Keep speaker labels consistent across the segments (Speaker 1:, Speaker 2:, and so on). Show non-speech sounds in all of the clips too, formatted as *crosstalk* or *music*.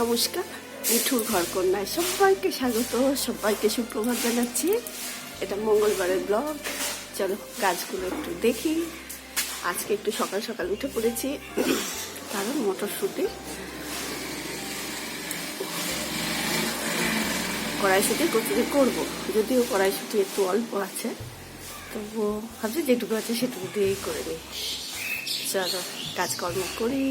Speaker 1: নমস্কার, মিঠুর ঘর কন্যায় সবাইকে স্বাগত, সবাইকে সুপ্রভাত জানাচ্ছি। এটা মঙ্গলবারের ব্লগ। চলো গাছগুলো একটু দেখি। আজকে একটু সকাল সকাল উঠে পড়েছি, কারণ মটরশুঁটি। কড়াইশুঁটি কচুরি করব, যদিও কড়াইশুঁটি একটু অল্প আছে। তবুও ভাবছি যেটুকু আছে সেটুকু দিয়েই করে নিই। চলো কাজকর্ম করি।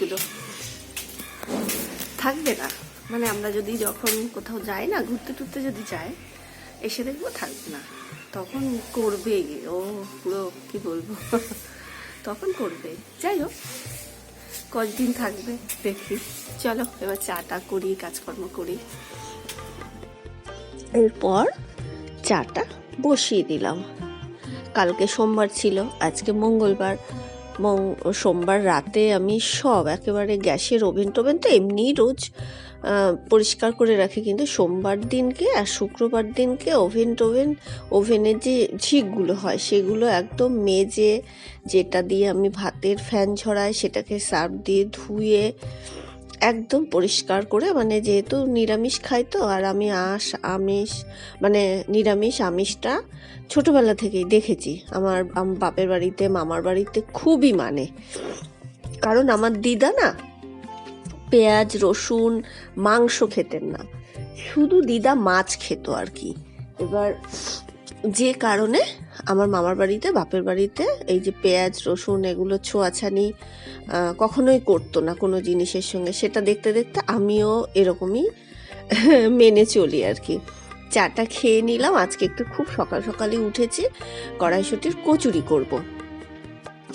Speaker 1: গাছগুলো থাকবে না। মানে আমরা যদি যখন কোথাও যাই না, ঘুরতে টুরতে যদি যাই, এসে দেখব থাকবে না। তখন করবেই ও পুরো, কি বলব? তখন করবে। যাই হোক কতদিন থাকবে, দেখি। চলো, এবার চাটা করি, কাজকর্ম করি। এরপর চাটা বসিয়ে দিলাম। কালকে সোমবার ছিল, আজকে মঙ্গলবার। মং- সোমবার রাতে আমি সব একেবারে গ্যাসের ওভেন টোভেন তো এমনি রোজ পরিষ্কার করে রাখি। কিন্তু সোমবার দিনকে আর শুক্রবার দিনকে ওভেন টোভেন, ওভেনের যে ঝিকগুলো হয়, সেগুলো একদম মেজে যেটা দিয়ে আমি ভাতের ফ্যান ঝরাই, সেটাকে সার্ফ দিয়ে ধুয়ে একদম পরিষ্কার করে মানে যেহেতু নিরামিষ খাই তো, আর আমি আঁশ, আমিষ মানে নিরামিষ আমিষটা ছোটবেলা থেকেই দেখেছি। আমার বাপের বাড়িতে, মামার বাড়িতে খুবই মানে। কারণ আমার দিদা না পেঁয়াজ, রসুন, মাংস খেতেন না। শুধু দিদা মাছ খেত আর কি। এবার যে কারণে আমার মামার বাড়িতে, বাপের বাড়িতে এই যে পেঁয়াজ, রসুন এগুলো ছোঁয়াছানি কখনোই করতো না কোনো জিনিসের সঙ্গে। সেটা দেখতে দেখতে আমিও এরকমই *laughs* মেনে চলি আর কি। চাটা খেয়ে নিলাম, আজকে একটু খুব সকাল সকালে উঠেছি, কড়াইশুটির কচুরি করব।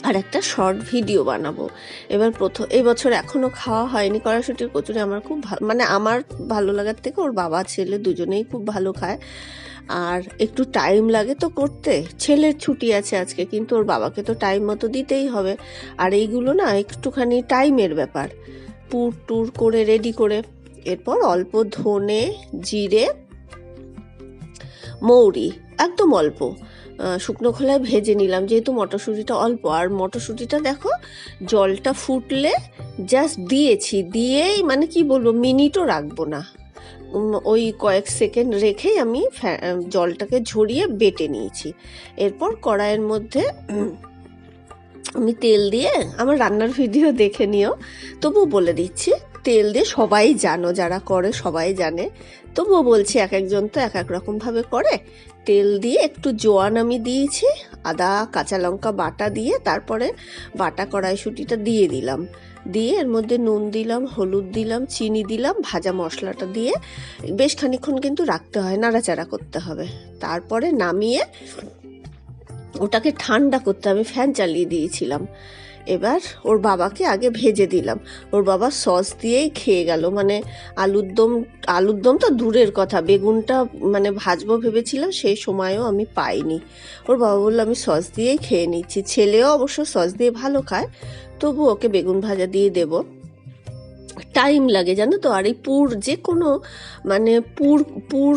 Speaker 1: আর একটা শর্ট ভিডিও বানাবো। এবার প্রথম এই বছর এখনও খাওয়া হয়নি কড়াইশুটির কচুরি, আমার খুব ভালো মানে আমার ভালো লাগার থেকে ওর বাবা, ছেলে দুজনেই খুব ভালো খায়। আর একটু টাইম লাগে তো করতে। ছেলের ছুটি আছে আজকে, কিন্তু ওর বাবাকে তো টাইম মতো দিতেই হবে। আর এইগুলো না একটুখানি টাইমের ব্যাপার। পুর টুর করে রেডি করে। এরপর অল্প ধনে, জিরে, মৌরি, একদম অল্প। শুকনো খোলায় ভেজে নিলাম, যেহেতু মটরশুঁটিটা অল্প। আর মটরশুঁটিটা দেখো, জলটা ফুটলে জাস্ট দিয়েছি। দিয়েই মানে কি বলব মিনিটও রাখব না। ওই কয়েক সেকেন্ড রেখেই আমি জলটাকে ঝরিয়ে বেটে নিয়েছি। এরপর কড়াইয়ের মধ্যে আমি তেল দিয়ে, আমার রান্নার ভিডিও দেখে নিও। তবুও বলে দিচ্ছি, তেল দিয়ে সবাই জানো, যারা করে সবাই জানে। তবুও বলছি, এক একজন তো এক এক রকমভাবে করে। তেল দিয়ে একটু জোয়ান আমি দিয়েছি, আদা, কাঁচা লঙ্কা বাটা দিয়ে, তারপরে বাটা কড়াইশুঁটিটা দিয়ে দিলাম। দিয়ে এর মধ্যে নুন দিলাম, হলুদ দিলাম, চিনি দিলাম, ভাজা মশলাটা দিয়ে বেশ খানিক্ষণ কিন্তু রাখতে হয়, নাড়াচাড়া করতে হবে। তারপরে নামিয়ে ওটাকে ঠান্ডা করতে আমি ফ্যান চালিয়ে দিয়েছিলাম। এবার ওর বাবাকে আগে ভেজে দিলাম। ওর বাবা সস দিয়েই খেয়ে গেল। মানে আলুর দম আলুর দম তো দূরের কথা। বেগুনটা মানে ভাজবো ভেবেছিলাম, সেই সময়ও আমি পাইনি। ওর বাবা বলল, আমি সস দিয়েই খেয়ে নিচ্ছি। ছেলেও অবশ্য সস দিয়ে ভালো খায় তবু ওকে বেগুন ভাজা দিয়ে দেব। টাইম লাগে, জানো তো? আর এই পুর যে কোনো মানে পুর পুর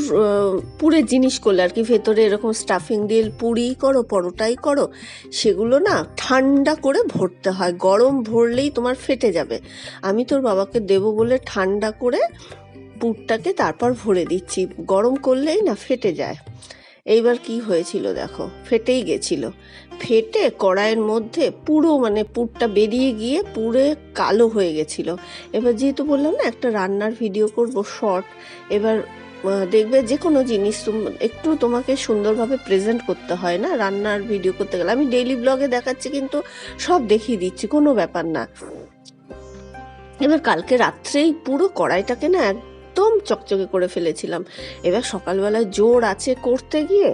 Speaker 1: পুরের জিনিস করলে আর কি, ভেতরে এরকম স্টাফিং দিয়ে পুরি করো, পরোটাই করো, সেগুলো না ঠান্ডা করে ভরতে হয়। গরম ভরলেই তোমার ফেটে যাবে। আমি তোর বাবাকে দেবো বলে ঠান্ডা করে পুরটাকে তারপর ভরে দিচ্ছি। গরম করলেই না ফেটে যায়। এইবার কি হয়েছিল দেখো? ফেটেই গেছিল। ফেটে কড়াইয়ের মধ্যে পুরো মানে পুরটা বেরিয়ে গিয়ে পুরে কালো হয়ে গেছিল। এবার যেহেতু বললাম না, একটা রান্নার ভিডিও করব শর্ট এবার দেখবে যে কোনো জিনিস একটু তোমাকে সুন্দরভাবে প্রেজেন্ট করতে হয় না, রান্নার ভিডিও করতে গেলে। আমি ডেইলি ব্লগে দেখাচ্ছি কিন্তু সব দেখিয়ে দিচ্ছি, কোনো ব্যাপার না। এবার কালকে রাত্রেই পুরো কড়াইটাকে না একদম চকচকে করে ফেলেছিলাম। এবার সকালবেলায় জোর আছে করতে গিয়ে,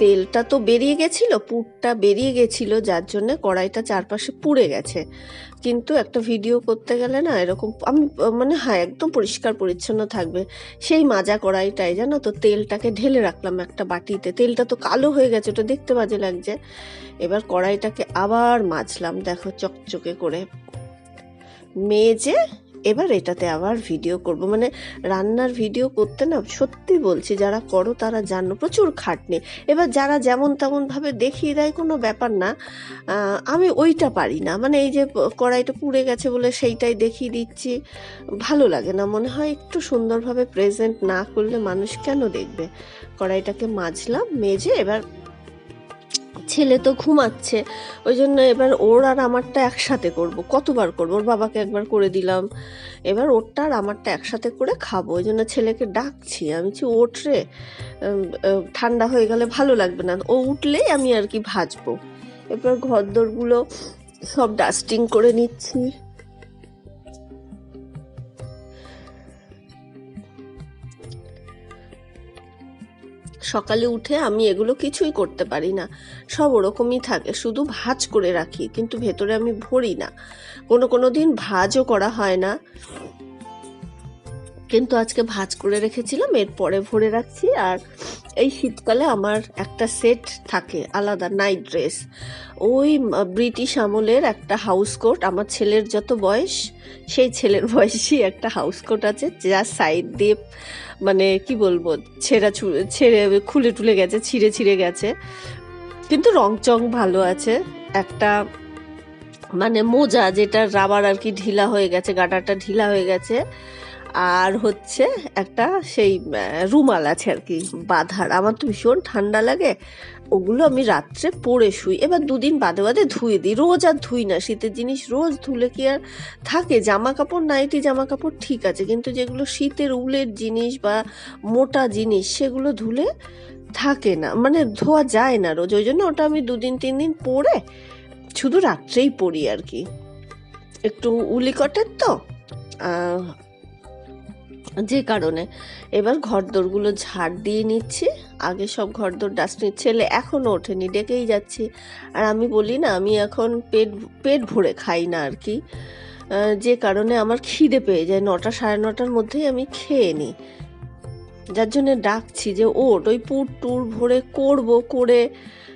Speaker 1: তেলটা তো বেরিয়ে গেছিল, পুরটা বেরিয়ে গেছিল, যার জন্য কড়াইটা চারপাশে পুড়ে গেছে। কিন্তু একটা ভিডিও করতে গেলে না এরকম, আমি মানে হ্যাঁ একদম পরিষ্কার পরিচ্ছন্ন থাকবে। সেই মাজা কড়াইটাই জানো তো, তেলটাকে ঢেলে রাখলাম একটা বাটিতে। তেলটা তো কালো হয়ে গেছে, ওটা দেখতে বাজে লাগছে। এবার কড়াইটাকে আবার মাজলাম, দেখো চকচকে করে। মেজে এবার এটাতে আবার ভিডিও করব। মানে রান্নার ভিডিও করতে না সত্যি বলছি, যারা করো তারা জানো, প্রচুর খাটনি। এবার যারা যেমন তেমনভাবে দেখিয়ে দেয় কোনো ব্যাপার না আমি ওইটা পারি না। মানে এই যে কড়াইটা পুড়ে গেছে বলে সেইটাই দেখিয়ে দিচ্ছি। ভালো লাগে না। মনে হয় একটু সুন্দরভাবে প্রেজেন্ট না করলে মানুষ কেন দেখবে? কড়াইটাকে মাজলাম, মেজে এবার ছেলে তো ঘুমাচ্ছে। ওই জন্য এবার ওর আর আমারটা একসাথে করব। কতবার করব? ওর বাবাকে একবার করে দিলাম। এবার ওরটা আর আমারটা একসাথে করে খাব। ওই জন্য ছেলেকে ডাকছি। আমি চি ওঠ রে। উম, আহ, ঠান্ডা হয়ে গেলে ভালো লাগবে না। ও উঠলেই আমি আর কি ভাজবো। এরপর ঘরদোরগুলো সব ডাস্টিং করে নিচ্ছি। সকালে উঠে আমি এগুলো কিছুই করতে পারি না। সব ওরকমই থাকে, শুধু ভাজ করে রাখি, কিন্তু ভেতরে আমি ভরি না। কোনো কোনো দিন ভাজও করা হয় না। কিন্তু আজকে ভাজ করে রেখেছিলাম, এরপরে ভরে রাখছি। আর এই শীতকালে আমার একটা সেট থাকে, আলাদা নাইট ড্রেস। ওই ব্রিটিশ আমলের একটা হাউস কোট, আমার ছেলের যত বয়স, সেই ছেলের বয়সী একটা হাউস কোট আছে যার সাইড দিয়ে মানে কি বলব, ছেঁড়া ছেড়ে খুলে টুলে গেছে, ছিঁড়ে ছিঁড়ে গেছে। কিন্তু রং চং ভালো আছে, একটা মানে মোজা যেটা রাবার আর কি ঢিলা হয়ে গেছে, গাটারটা ঢিলা হয়ে গেছে। আর হচ্ছে একটা সেই রুমাল আছে আর কি, বাঁধার। আমার তো ভীষণ ঠান্ডা লাগে। ওগুলো আমি রাত্রে পরে শুই। এবার দুদিন বাদে বাদে ধুয়ে দিই। রোজ আর ধুই না। শীতের জিনিস রোজ ধুলে কি আর থাকে? জামা কাপড় নাইটি জামা কাপড় ঠিক আছে। কিন্তু যেগুলো শীতের উলের জিনিস বা মোটা জিনিস, সেগুলো ধুলে থাকে না। মানে ধোয়া যায় না রোজ। ওই জন্য ওটা আমি দুদিন, তিন দিন পরে শুধু রাত্রেই পরি আর কি। একটু উলি কটের তো যে কারণে। এবার ঘরদোরগুলো ঝাড় দিয়ে নিচ্ছি। আগে সব ঘরদোর ডাস্টবিন ছেলে এখনও ওঠেনি, ডেকেই যাচ্ছি। আর আমি বলি না, আমি এখন পেট পেট ভরে খাই না আর কি। যে কারণে আমার খিদে পেয়ে যায়, নটা সাড়ে নটার মধ্যেই আমি খেয়ে নিই। যার জন্য ডাকছি যে ওট ওই পুর টুর ভরে করব, করে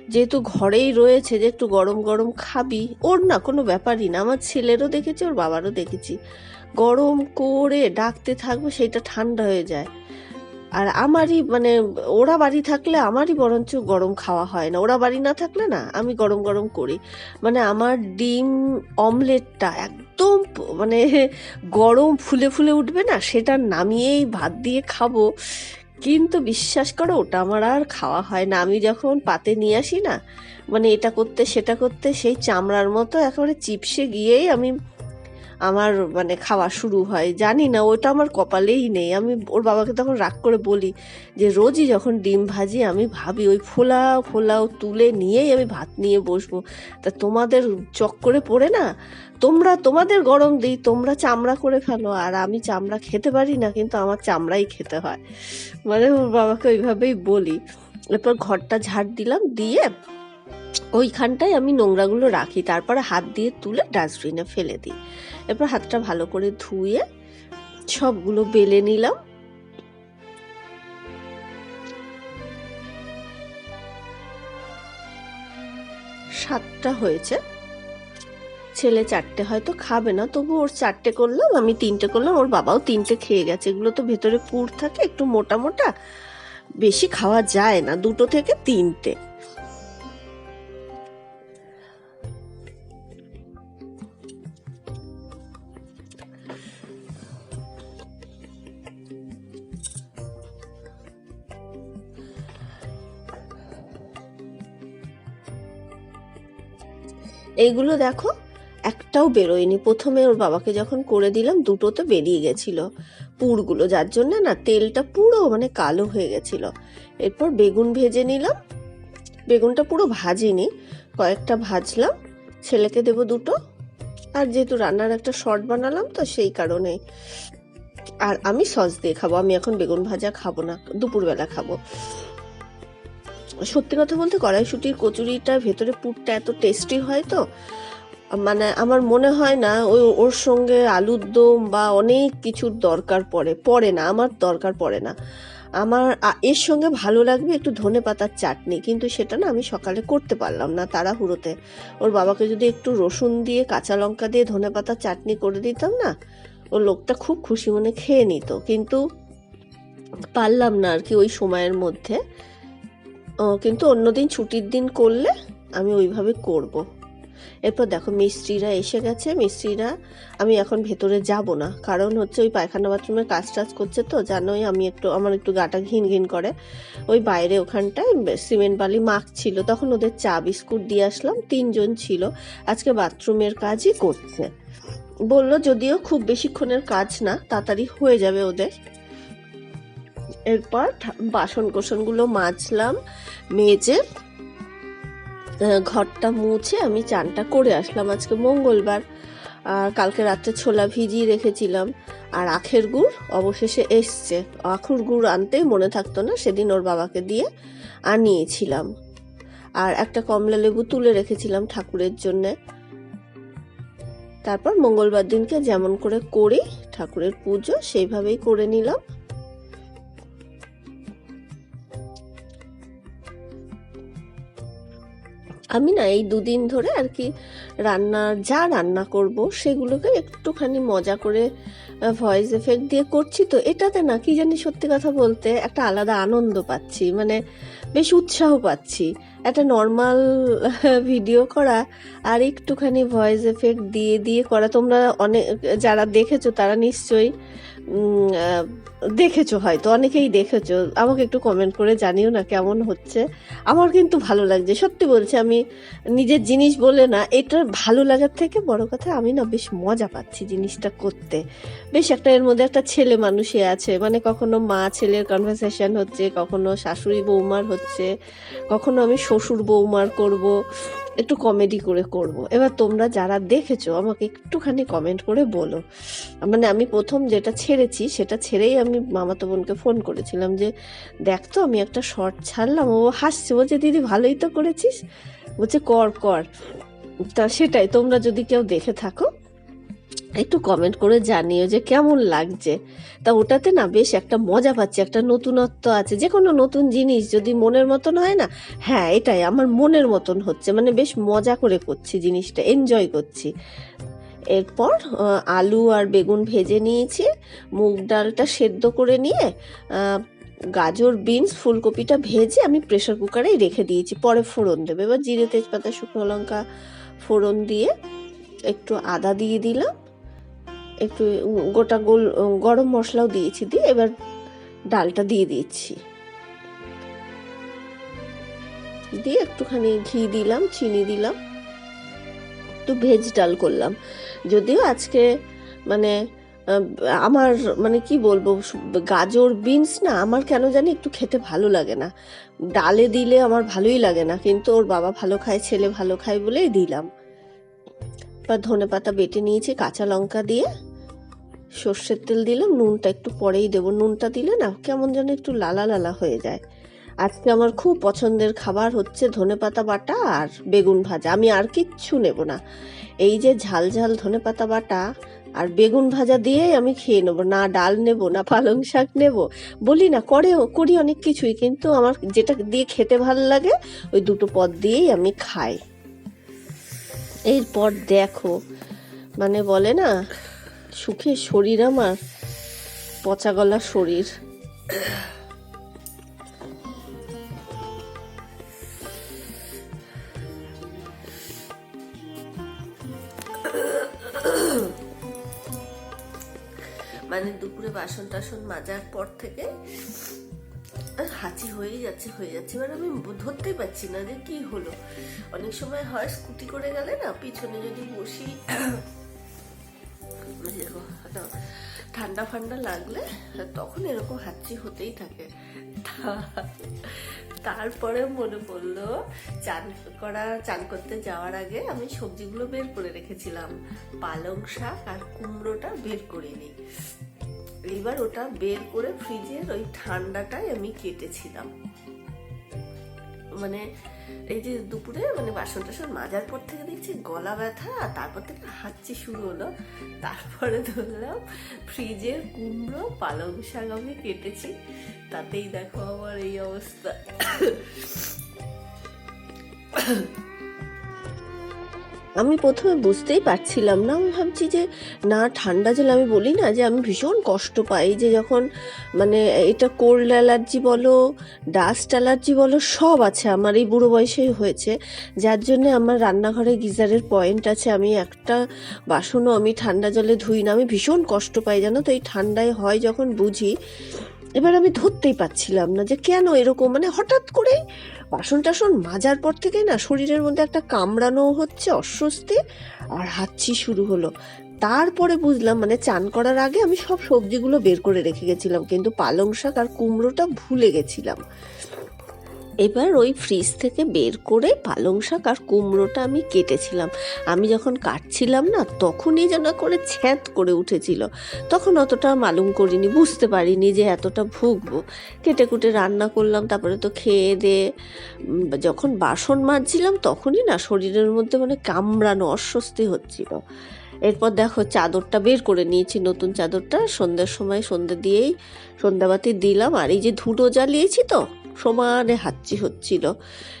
Speaker 1: যেহেতু ঘরেই রয়েছে, যে একটু গরম গরম খাবি। ওর না, কোনো ব্যাপারই না, আমার ছেলেরও দেখেছি, ওর বাবারও দেখেছি। গরম করে ডাকতে থাকবে সেটা ঠান্ডা হয়ে যায়। আর আমারই মানে ওরা বাড়ি থাকলে আমারই বরঞ্চ গরম খাওয়া হয় না। ওরা বাড়ি না থাকলে না, আমি গরম গরম করি। মানে আমার ডিম অমলেটটা একদম মানে গরম ফুলে ফুলে উঠবে না, সেটা নামিয়েই ভাত দিয়ে খাব। কিন্তু বিশ্বাস করো, ওটা আমার আর খাওয়া হয় না। আমি যখন পাতে নিয়ে আসি না মানে এটা করতে, সেটা করতে, সেই চামড়ার মতো একেবারে চিপসে গিয়েই আমি আমার মানে খাওয়া শুরু হয়। জানি না, ওটা আমার কপালেই নেই। আমি ওর বাবাকে তখন রাগ করে বলি যে, রোজই যখন ডিম ভাজি, আমি ভাবি ওই ফোলাও ফোলাও তুলে নিয়েই আমি ভাত নিয়ে বসবো। তা তোমাদের চক্করে পড়ে না? তোমরা, তোমাদের গরম দিই, তোমরা চামড়া করে ফেলো। আর আমি চামড়া খেতে পারি না, কিন্তু আমার চামড়াই খেতে হয়। মানে ওর বাবাকে ওইভাবেই বলি। এরপর ঘরটা ঝাড় দিলাম, দিয়ে ওইখানটায় আমি নোংরাগুলো রাখি, তারপরে হাত দিয়ে তুলে ডাস্টবিনে ফেলে দিই। এরপর হাতটা ভালো করে ধুয়ে সবগুলো বেলে নিলাম। সাতটা হয়েছে। ছেলে চারটে হয়তো খাবে না, তবু ওর চারটে করলাম, আমি তিনটে করলাম, ওর বাবাও তিনটে খেয়ে গেছে। এগুলো তো ভেতরে পুর থাকে, একটু মোটা মোটা, বেশি খাওয়া যায় না, দুটো থেকে তিনটে। এইগুলো দেখো, একটাও বেরোয়নি। প্রথমে ওর বাবাকে যখন করে দিলাম দুটো তো বেরিয়ে গেছিল। পুরগুলো, যার জন্য না তেলটা পুরো মানে কালো হয়ে গেছিল। এরপর বেগুন ভেজে নিলাম। বেগুনটা পুরো ভাজিনি। কয়েকটা ভাজলাম। ছেলেকে দেবো দুটো। আর যেহেতু রান্নার একটা শর্ট বানালাম, তো সেই কারণে আর আমি সস দিয়ে খাব। আমি এখন বেগুন ভাজা খাব না, দুপুরবেলা খাব। সত্যি কথা বলতে কড়াইশুটির কচুরিটার ভেতরে পুরটা এত টেস্টি হয় তো মানে আমার মনে হয় না ওই ওর সঙ্গে আলুর দম বা অনেক কিছুর দরকার পড়ে পড়ে না, আমার দরকার পড়ে না। আমার এর সঙ্গে ভালো লাগবে একটু ধনে পাতার চাটনি, কিন্তু সেটা না আমি সকালে করতে পারলাম না তাড়াহুড়োতে। ওর বাবাকে যদি একটু রসুন দিয়ে কাঁচা লঙ্কা দিয়ে ধনে পাতার চাটনি করে দিতাম না, ও লোকটা খুব খুশি মনে খেয়ে নিত, কিন্তু পারলাম না আর কি ওই সময়ের মধ্যে। কিন্তু অন্যদিন ছুটির দিন করলে আমি ওইভাবে করব। এরপর দেখো, মিস্ত্রিরা এসে গেছে। মিস্ত্রিরা, আমি এখন ভেতরে যাব না। কারণ হচ্ছে ওই পায়খানা বাথরুমের কাজ টাজ করছে তো, জানোই আমি একটু, আমার একটু গাটা ঘিন ঘিন করে। ওই বাইরে ওখানটায় সিমেন্ট বালি মাখ ছিল তখন ওদের চা বিস্কুট দিয়ে আসলাম। তিনজন ছিল। আজকে বাথরুমের কাজই করছে। বলল, যদিও খুব বেশিক্ষণের কাজ না, তাড়াতাড়ি হয়ে যাবে ওদের। এরপর বাসন কোসনগুলো মাজলাম, মেজে ঘরটা মুছে আমি চানটা করে আসলাম আজকে মঙ্গলবার। আর কালকে রাত্রে ছোলা ভিজিয়ে রেখেছিলাম। আর আখের গুড় অবশেষে এসছে। আখুর গুড় আনতেই মনে থাকতো না, সেদিন ওর বাবাকে দিয়ে আনিয়েছিলাম। আর একটা কমলা লেবু তুলে রেখেছিলাম ঠাকুরের জন্যে। তারপর মঙ্গলবার দিনকে যেমন করে করি, ঠাকুরের পুজো সেইভাবেই করে নিলাম। আমি না এই দুদিন ধরে আর কি রান্নার যা রান্না করব সেগুলোকে একটুখানি মজা করে ভয়েস এফেক্ট দিয়ে করছি। তো এটাতে না কি জানি সত্যি কথা বলতে একটা আলাদা আনন্দ পাচ্ছি মানে বেশ উৎসাহ পাচ্ছি। একটা নর্মাল ভিডিও *laughs* করা আর একটুখানি ভয়েস এফেক্ট দিয়ে দিয়ে করা। তোমরা অনেক, যারা দেখেছ তারা নিশ্চয়ই দেখেছ হয়তো, অনেকেই দেখেছ। আমাকে একটু কমেন্ট করে জানিও না কেমন হচ্ছে। আমার কিন্তু ভালো লাগছে। সত্যি বলছি, আমি নিজের জিনিস বলে না এটা ভালো লাগার থেকে বড় কথা, আমি না বেশ মজা পাচ্ছি জিনিসটা করতে। বেশ একটা এর মধ্যে একটা ছেলে মানুষই আছে মানে কখনো মা ছেলের কনভারসেশন হচ্ছে, কখনো শাশুড়ি বৌমার হচ্ছে, কখনো আমি শ্বশুর বৌমার করব। একটু কমেডি করে করব। এবার তোমরা যারা দেখেছ, আমাকে একটুখানি কমেন্ট করে বলো। মানে আমি প্রথম যেটা ছেড়েছি, সেটা ছেড়েই আমি মামাতো বোনকে ফোন করেছিলাম যে, দেখ তো, আমি একটা শর্ট ছাড়লাম। ও হাসছে বলছে দিদি, ভালোই তো করেছিস। বলছে, কর কর। তা সেটাই, তোমরা যদি কেউ দেখে থাকো একটু কমেন্ট করে জানিও যে কেমন লাগছে। তা ওটাতে না বেশ একটা মজা পাচ্ছি, একটা নতুনত্ব আছে। যে কোনো নতুন জিনিস যদি মনের মতন হয় না হ্যাঁ এটাই আমার মনের মতন হচ্ছে। মানে বেশ মজা করে করছি জিনিসটা এনজয় করছি। এরপর আলু আর বেগুন ভেজে নিয়েছি। মুগ ডালটা সেদ্ধ করে নিয়ে গাজর, বিনস, ফুলকপিটা ভেজে আমি প্রেশার কুকারেই রেখে দিয়েছি। পরে ফোড়ন দেবে। এবার জিরে, তেজপাতা, শুকনো লঙ্কা ফোড়ন দিয়ে একটু আদা দিয়ে দিলাম। একটু গোটা গোল, গরম মশলাও দিয়েছি দিয়ে এবার ডালটা দিয়ে দিচ্ছি। দিয়ে একটুখানি ঘি দিলাম, চিনি দিলাম, একটু ভেজ ডাল করলাম। যদিও আজকে মানে আমার মানে কি বলব, গাজর, বিনস না আমার কেন জানি একটু খেতে ভালো লাগে না। ডালে দিলে আমার ভালোই লাগে না, কিন্তু ওর বাবা ভালো খায়, ছেলে ভালো খায় বলেই দিলাম। এবার ধনে পাতা বেটে নিয়েছি, কাঁচা লঙ্কা দিয়ে। সর্ষের তেল দিলাম, নুনটা একটু পরেই দেবো। নুনটা দিলে না কেমন যেন একটু লালা লালা হয়ে যায়। আজকে আমার খুব পছন্দের খাবার হচ্ছে ধনে পাতা বাটা আর বেগুন ভাজা। আমি আর কিচ্ছু নেব না। এই যে ঝাল ঝাল ধনে পাতা বাটা আর বেগুন ভাজা দিয়েই আমি খেয়ে নেব। না ডাল নেব, না পালং শাক নেব। বলি না, করেও, করি অনেক কিছুই, কিন্তু আমার যেটা দিয়ে খেতে ভালো লাগে, ওই দুটো পদ দিয়েই আমি খাই। এরপর দেখো মানে বলে না, সুখে শরীর আমার, পচা গলা শরীর। মানে দুপুরে বাসন টাসন মাজার পর থেকে হাঁচি হয়েই যাচ্ছে হয়ে যাচ্ছে। এবার আমি ধরতেই পারছি না যে কি হলো। অনেক সময় হয় স্কুটি করে গেলে না পিছনে যদি বসি দেখো, ঠান্ডা ফান্ডা লাগলে তখন এরকম হাঁচি হতেই থাকে। তারপরে মনে পড়ল চান করা চান করতে যাওয়ার আগে আমি সবজিগুলো বের করে রেখেছিলাম। পালং শাক আর কুমড়োটা বের করিনি। এবার ওটা বের করে ফ্রিজের ওই ঠান্ডাটাই আমি কেটেছিলাম। মানে এই যে দুপুরে মানে বাসন টাসন মাজার পর থেকে দেখছি গলা ব্যথা, তারপর থেকে হাঁচি শুরু হলো। তারপরে ধরলাম ফ্রিজের কুমড়ো পালং শাক আমি কেটেছি। তাতেই দেখো আমার এই অবস্থা। আমি প্রথমে বুঝতেই পারছিলাম না, আমি ভাবছি যে, না, ঠান্ডা জল আমি বলি না যে, আমি ভীষণ কষ্ট পাই যে, যখন মানে এটা কোল্ড অ্যালার্জি বলো, ডাস্ট অ্যালার্জি বলো, সব আছে আমার, এই বুড়ো বয়সেই হয়েছে। যার জন্য আমার রান্নাঘরে গিজারের পয়েন্ট আছে, আমি একটা বাসনও আমি ঠান্ডা জলে ধুই না, আমি ভীষণ কষ্ট পাই, জানো তো, এই ঠান্ডায় হয় যখন বুঝি, এবার আমি ধরতেই পারছিলাম না যে, কেন এরকম মানে হঠাৎ করে বাসন টাসন মাজার পর থেকে না শরীরের মধ্যে একটা কামড়ানো হচ্ছে অস্বস্তি আর হাঁচি শুরু হলো। তারপরে বুঝলাম মানে চান করার আগে আমি সব সবজিগুলো বের করে রেখে গেছিলাম, কিন্তু পালং শাক আর কুমড়োটা ভুলে গেছিলাম। এবার ওই ফ্রিজ থেকে বের করে পালং শাক আর কুমড়োটা আমি কেটেছিলাম। আমি যখন কাটছিলাম না, তখনই যেন করে ছ্যাঁত করে উঠেছিল। তখন অতটা মালুম করিনি, বুঝতে পারিনি যে এতটা ভুগবো। কেটে কুটে রান্না করলাম, তারপরে তো খেয়ে দিয়ে যখন বাসন মাজছিলাম তখনই না শরীরের মধ্যে মানে কামড়ানো অস্বস্তি হচ্ছিল। এরপর দেখো চাদরটা বের করে নিয়েছি, নতুন চাদরটা। সন্ধ্যের সময় সন্ধ্যে দিয়েই সন্ধ্যাবাতি দিলাম। আর এই যে ধুনো জ্বালিয়েছি তো সমানে হাঁচি হচ্ছিল।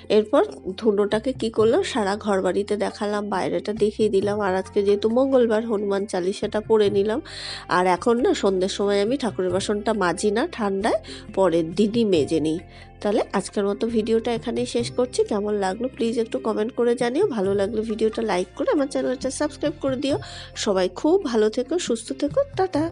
Speaker 1: এরপর ধুনোটাকে কি করলাম সারা ঘর বাড়িতে দেখালাম, বাইরেটা দেখিয়ে দিলাম, আর আজকে যেহেতু মঙ্গলবার, হনুমান চালিশাটা পড়ে নিলাম। আর এখন না, সন্ধ্যের সময় আমি ঠাকুরের বাসনটা মাজি না, ঠান্ডায় পরের দিনই মেজে নিই। তাহলে আজকের মতো ভিডিওটা এখানেই শেষ করছি। কেমন লাগল প্লিজ একটু কমেন্ট করে জানিও। ভালো লাগলে ভিডিওটা লাইক করে আমার চ্যানেলটা সাবস্ক্রাইব করে দিও। সবাই খুব ভালো থেকো, সুস্থ থেকো, টাটা।